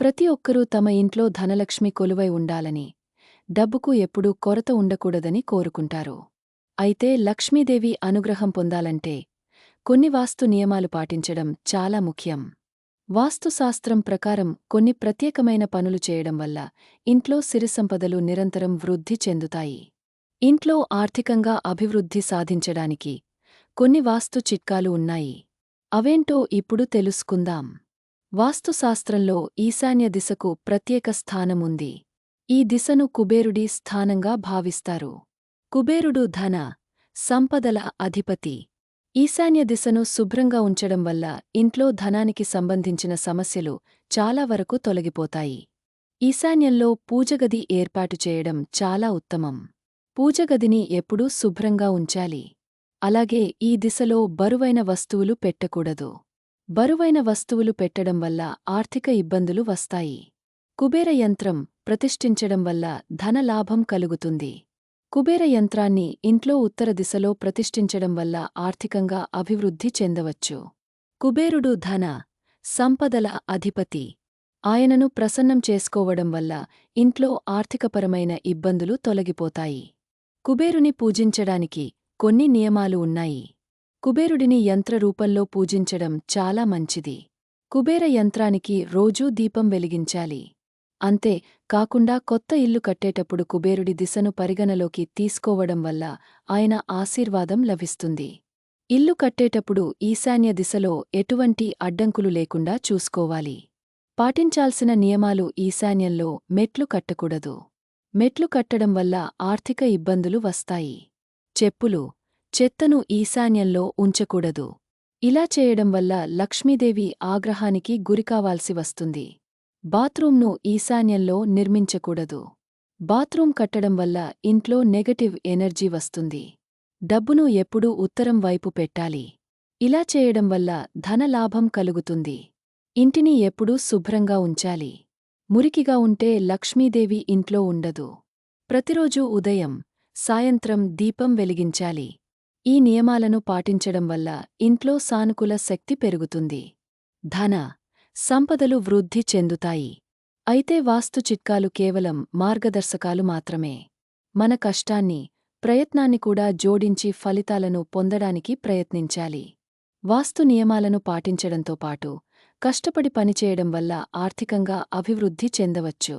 ప్రతి ఒక్కరూ తమ ఇంట్లో ధనలక్ష్మి కొలువై ఉండాలని డబ్బుకు ఎప్పుడూ కొరత ఉండకూడదని కోరుకుంటారు. అయితే లక్ష్మీదేవి అనుగ్రహం పొందాలంటే కొన్ని వాస్తు నియమాలు పాటించడం చాలా ముఖ్యం. వాస్తుశాస్త్రం ప్రకారం కొన్ని ప్రత్యేకమైన పనులు చేయడం వల్ల ఇంట్లో సిరిసంపదలు నిరంతరం వృద్ధి చెందుతాయి. ఇంట్లో ఆర్థికంగా అభివృద్ధి సాధించడానికి కొన్ని వాస్తు చిట్కాలు ఉన్నాయి. అవేంటో ఇప్పుడు తెలుసుకుందాం. వాస్తుశాస్త్రంలో ఈశాన్య దిశకు ప్రత్యేక స్థానముంది. ఈ దిశను కుబేరుడి స్థానంగా భావిస్తారు. కుబేరుడు ధన సంపదల అధిపతి. ఈశాన్య దిశను శుభ్రంగా ఉంచడం వల్ల ఇంట్లో ధనానికి సంబంధించిన సమస్యలు చాలా వరకు తొలగిపోతాయి. ఈశాన్యంలో పూజగది ఏర్పాటు చేయడం చాలా ఉత్తమం. పూజగదిని ఎప్పుడూ శుభ్రంగా ఉంచాలి. అలాగే ఈ దిశలో బరువైన వస్తువులు పెట్టకూడదు. బరువైన వస్తువులు పెట్టడం వల్ల ఆర్థిక ఇబ్బందులు వస్తాయి. కుబేర యంత్రం ప్రతిష్ఠించడం వల్ల ధనలాభం కలుగుతుంది. కుబేర యంత్రాన్ని ఇంట్లో ఉత్తర దిశలో ప్రతిష్ఠించడం వల్ల ఆర్థికంగా అభివృద్ధి చెందవచ్చు. కుబేరుడు ధన సంపదల అధిపతి. ఆయనను ప్రసన్నం చేసుకోవడం వల్ల ఇంట్లో ఆర్థికపరమైన ఇబ్బందులు తొలగిపోతాయి. కుబేరుని పూజించడానికి కొన్ని నియమాలు ఉన్నాయి. కుబేరుడిని యంత్రరూపంలో పూజించడం చాలా మంచిది. కుబేర యంత్రానికి రోజూ దీపం వెలిగించాలి. అంతే కాకుండా కొత్త ఇల్లు కట్టేటప్పుడు కుబేరుడి దిశను పరిగణలోకి తీసుకోవడం వల్ల ఆయన ఆశీర్వాదం లభిస్తుంది. ఇల్లు కట్టేటప్పుడు ఈశాన్య దిశలో ఎటువంటి అడ్డంకులు లేకుండా చూసుకోవాలి. పాటించాల్సిన నియమాలు ఈశాన్యంలో మెట్లు కట్టకూడదు. మెట్లు కట్టడం వల్ల ఆర్థిక ఇబ్బందులు వస్తాయి. చెప్పులు చెత్తను ఈశాన్యంలో ఉంచకూడదు. ఇలా చేయడం వల్ల లక్ష్మీదేవి ఆగ్రహానికి గురికావాల్సి వస్తుంది. బాత్రూంను ఈశాన్యంలో నిర్మించకూడదు. బాత్రూం కట్టడం వల్ల ఇంట్లో నెగటివ్ ఎనర్జీ వస్తుంది. డబ్బును ఎప్పుడూ ఉత్తరం వైపు పెట్టాలి. ఇలా చేయడం వల్ల ధనలాభం కలుగుతుంది. ఇంటిని ఎప్పుడూ శుభ్రంగా ఉంచాలి. మురికిగా ఉంటే లక్ష్మీదేవి ఇంట్లో ఉండదు. ప్రతిరోజూ ఉదయం సాయంత్రం దీపం వెలిగించాలి. ఈ నియమాలను పాటించడం వల్ల ఇంట్లో సానుకూల శక్తి పెరుగుతుంది. ధన సంపదలు వృద్ధి చెందుతాయి. అయితే వాస్తు చిట్కాలు కేవలం మార్గదర్శకాలు మాత్రమే. మన కష్టాన్ని ప్రయత్నాన్ని కూడా జోడించి ఫలితాలను పొందడానికి ప్రయత్నించాలి. వాస్తు నియమాలను పాటించడంతో పాటు కష్టపడి పనిచేయడం వల్ల ఆర్థికంగా అభివృద్ధి చెందవచ్చు.